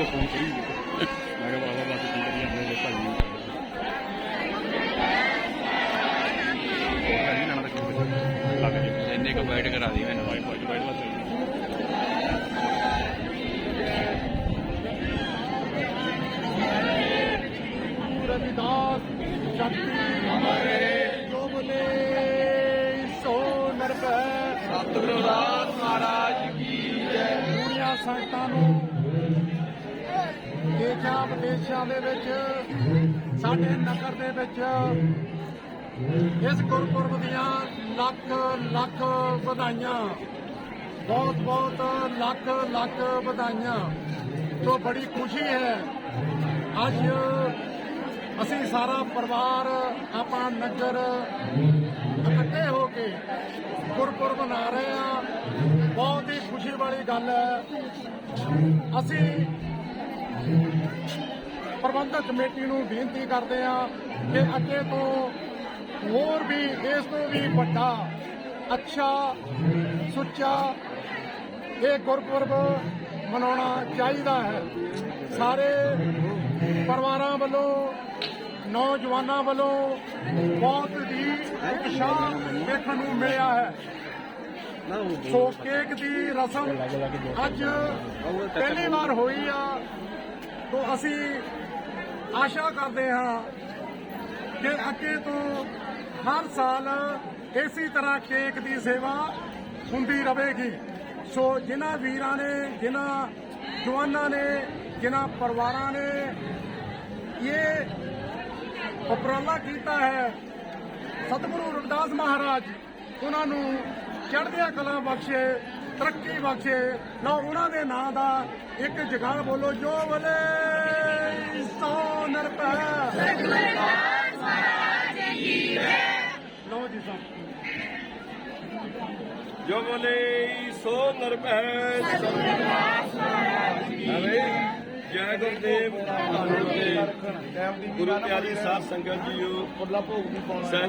ਉਹ ਫੋਨ ਕਰੀ ਮੈਂ ਕਿਹਾ ਬਾਬਾ ਬਾਤ ਕੀ ਕਰੀ ਜਾਂਦੇ ਨੇ ਭਾਈ ਕਿ ਲੱਗ ਜੇ ਇੰਨੇ ਕੁ ਵਾਈਟ ਕਰਾ ਦੀ ਮੈਨੂੰ। ਵਾਈਟ ਵਾਈਟ ਵਾਈਟ ਸ਼ਕਤੀ ਹਮਾਰੇ ਜੋ ਬਲੇ ਸੋ ਨਰਪੈ ਸਤਿਗੁਰੂ ਦਾਸ ਮਹਾਰਾਜ ਕੀ ਜੈ। ਦੁਨੀਆ ਸੰਗਤਾਂ ਨੂੰ ਦੇਸ਼ਾਂ ਵਿਦੇਸ਼ਾਂ ਦੇ ਵਿੱਚ, ਸਾਡੇ ਨਗਰ ਦੇ ਵਿੱਚ, ਇਸ ਗੁਰਪੁਰਬ ਦੀਆਂ ਲੱਖ ਲੱਖ ਵਧਾਈਆਂ, ਬਹੁਤ ਬਹੁਤ ਲੱਖ ਲੱਖ ਵਧਾਈਆਂ। ਤੋਂ ਬੜੀ ਖੁਸ਼ੀ ਹੈ। ਅੱਜ ਅਸੀਂ ਸਾਰਾ ਪਰਿਵਾਰ, ਆਪਣਾ ਨਗਰ ਇਕੱਠੇ ਹੋ ਕੇ ਗੁਰਪੁਰਬ ਮਨਾ ਰਹੇ ਆ ਬਹੁਤ ਹੀ ਖੁਸ਼ੀ ਵਾਲੀ ਗੱਲ ਹੈ। ਅਸੀਂ ਪ੍ਰਬੰਧਕ ਕਮੇਟੀ ਨੂੰ ਬੇਨਤੀ ਕਰਦੇ ਆ ਕਿ ਅੱਗੇ ਤੋਂ ਹੋਰ ਵੀ, ਇਸ ਤੋਂ ਵੀ ਵੱਡਾ, ਅੱਛਾ, ਸੁੱਚਾ ਇਹ ਗੁਰਪੁਰਬ ਮਨਾਉਣਾ ਚਾਹੀਦਾ ਹੈ। ਸਾਰੇ ਪਰਿਵਾਰਾਂ ਵੱਲੋਂ, ਨੌਜਵਾਨਾਂ ਵੱਲੋਂ ਬਹੁਤ ਹੀ ਉਤਸ਼ਾਹ ਦੇਖਣ ਨੂੰ ਮਿਲਿਆ ਹੈ। ਸੋ ਕੇਕ ਦੀ ਰਸਮ ਅੱਜ ਪਹਿਲੀ ਵਾਰ ਹੋਈ ਆ। ਤੋਂ ਅਸੀਂ ਆਸ਼ਾ ਕਰਦੇ ਹਾਂ ਕਿ ਅੱਗੇ ਤੋਂ ਹਰ ਸਾਲ ਇਸੇ ਤਰ੍ਹਾਂ ਕੇਕ ਦੀ ਸੇਵਾ ਹੁੰਦੀ ਰਹੇਗੀ। ਸੋ ਜਿਨ੍ਹਾਂ ਵੀਰਾਂ ਨੇ, ਜਿਨ੍ਹਾਂ ਜਵਾਨਾਂ ਨੇ, ਜਿਨ੍ਹਾਂ ਪਰਿਵਾਰਾਂ ਨੇ ਇਹ ਉਪਰਾਲਾ ਕੀਤਾ ਹੈ, ਸਤਿਗੁਰੂ ਰਵਿਦਾਸ ਮਹਾਰਾਜ, ਉਹਨਾਂ ਨੂੰ ਚੜ੍ਹਦੀਆਂ ਕਲਾ ਬਖਸ਼ੇ ਤਰੱਕੀ ਬਖਸ਼ੇ। ਲਓ ਉਹਨਾਂ ਦੇ ਨਾਂ ਦਾ ਇੱਕ ਜਗਾਲ ਬੋਲੋ ਜੋ ਬਲੇ ਸੋ ਨਰਪੈ ਲਓ ਜੀ ਸਾਹਿਬ ਜੋ ਬੋਲੇ ਸੋ ਨਰਪੈ ਹਵੇ ਜੈ ਗੁਰਦੇਵ ਗੁਰੂ ਪਿਆਰੀ ਸਾਧ ਸੰਗਤ ਜੀਓ